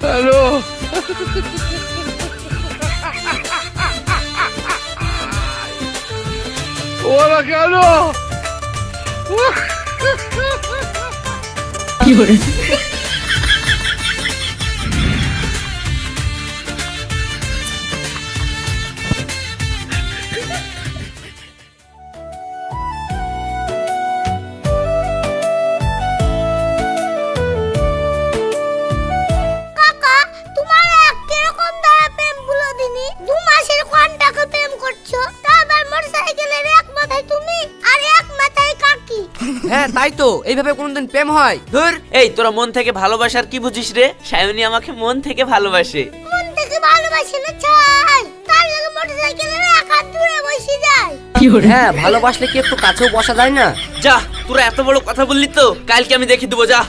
Hello ওরা কেন কাকা হ্যাঁ তাই তো। এইভাবে কোনোদিন প্রেম হয়? ধুর। এই তোরা মন থেকে ভালোবাসার কি বুঝিস রে? সায়নী আমাকে মন থেকে ভালোবাসে। মন থেকে ভালোবাসে না তার লাগে মোটরসাইকেলের এক হাত দূরে বসে যায়। হ্যাঁ ভালোবাসলে কি একটু কাছেও বসা যায় না? যা তোরা এত বড় কথা বললি তো কালকে আমি দেখে দেবো যা।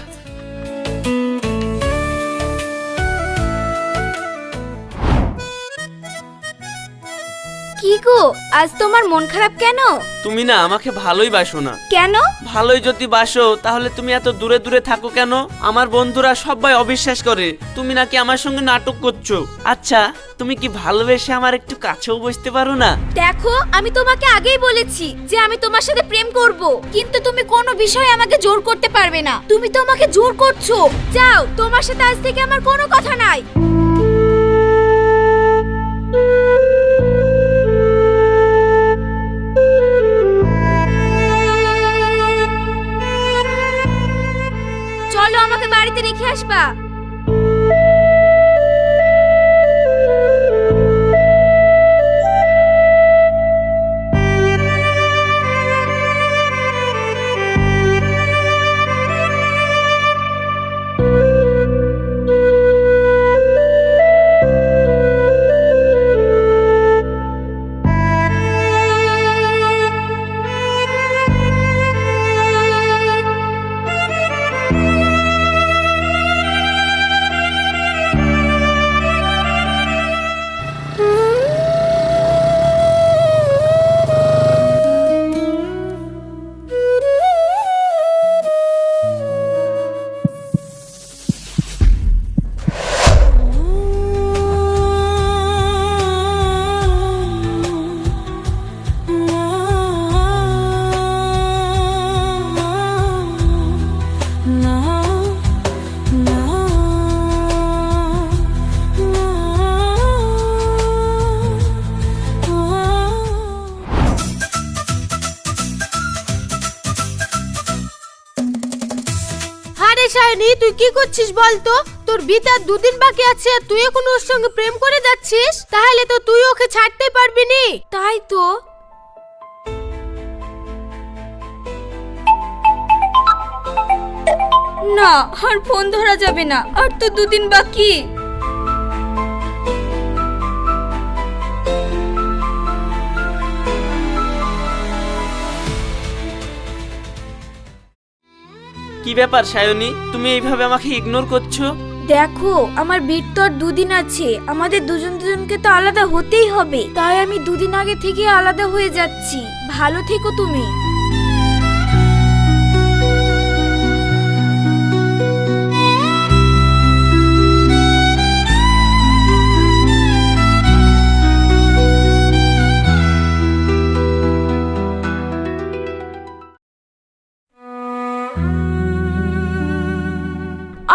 কি গো? আজ তোমার মন খারাপ কেন? তুমি না আমাকে ভালোই বাসো না। কেন? ভালোই যদি বাসো তাহলে তুমি এত দূরে দূরে থাকো কেন? আমার বন্ধুরা সবাই অবিশ্বাস করে তুমি নাকি আমার সঙ্গে নাটক করছ। আচ্ছা তুমি কি ভালোবেসে আমার একটু কাছেও বসতে পারো না? দেখো আমি তোমাকে আগেই বলেছি যে আমি তোমার সাথে প্রেম করব। কিন্তু তুমি কোনো বিষয়ে আমাকে জোর করতে পারবে না। তুমি তো আমাকে জোর করছ। যাও তোমার সাথে আজ থেকে আমার কোনো কথা নাই। শাইনি তুই কি করছিস বলতো? তোর বিতার দুদিন বাকি আছে আর তুই এখন ওর সঙ্গে প্রেম করে যাচ্ছিস? তাহলে তো তুই ওকে ছাড়তে পারবি নি। তাই তো। না, আর ফোন ধরা যাবে না। আর তো দুদিন বাকি। কি ব্যাপার সায়নী? তুমি এইভাবে আমাকে ইগনোর করছ? দেখো, আমার বিট তো আর দুদিন আছে। আমাদের দুজন দুজনকে তো আলাদা হতেই হবে। তাই আমি দুদিন আগে থেকে আলাদা হয়ে যাচ্ছি। ভালো থেকো তুমি।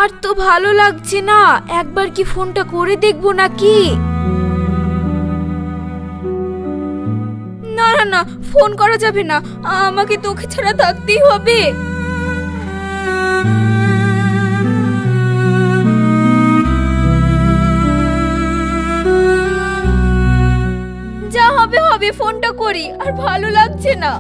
আর তো ভালো লাগছে না। একবার কি ফোনটা করে দেখব নাকি? না না না, ফোন করা যাবে না। আমাকে তোকে ছাড়া থাকতেই হবে। যা হবে হবে, ফোনটা করি। আর ভালো লাগছে না।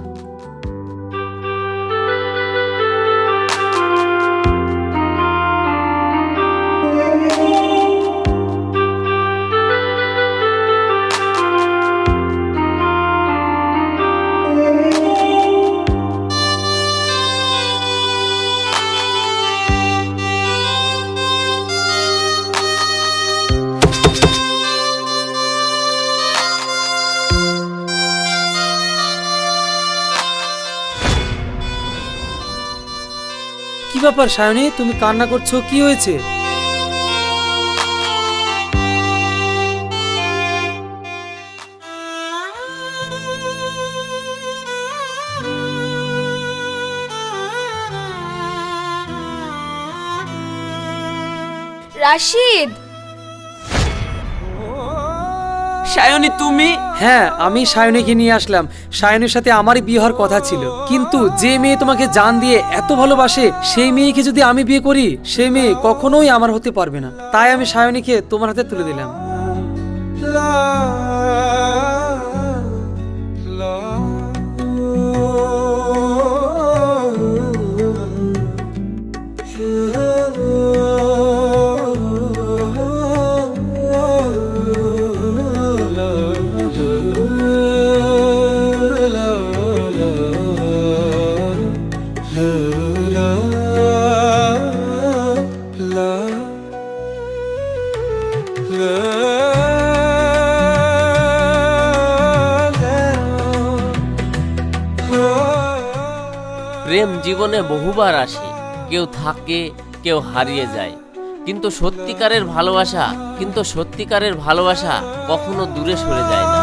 ব্যাপার সায়নী? তুমি কান্না করছ কি হয়েছে? রাশিদ! সায়নী তুমি? হ্যাঁ আমি সায়নীকে নিয়ে আসলাম। সায়নীর সাথে আমারই বিয়ে হওয়ার কথা ছিল। কিন্তু যে মেয়ে তোমাকে জান দিয়ে এত ভালোবাসে সেই মেয়েকে যদি আমি বিয়ে করি সেই মেয়ে কখনোই আমার হতে পারবে না। তাই আমি সায়নীকে তোমার হাতে তুলে দিলাম। প্রেম জীবনে বহুবার আসে, কেউ থাকে, কেউ হারিয়ে যায়। কিন্তু সত্যিকারের ভালোবাসা, কিন্তু সত্যিকারের ভালোবাসা কখনো দূরে সরে যায় না।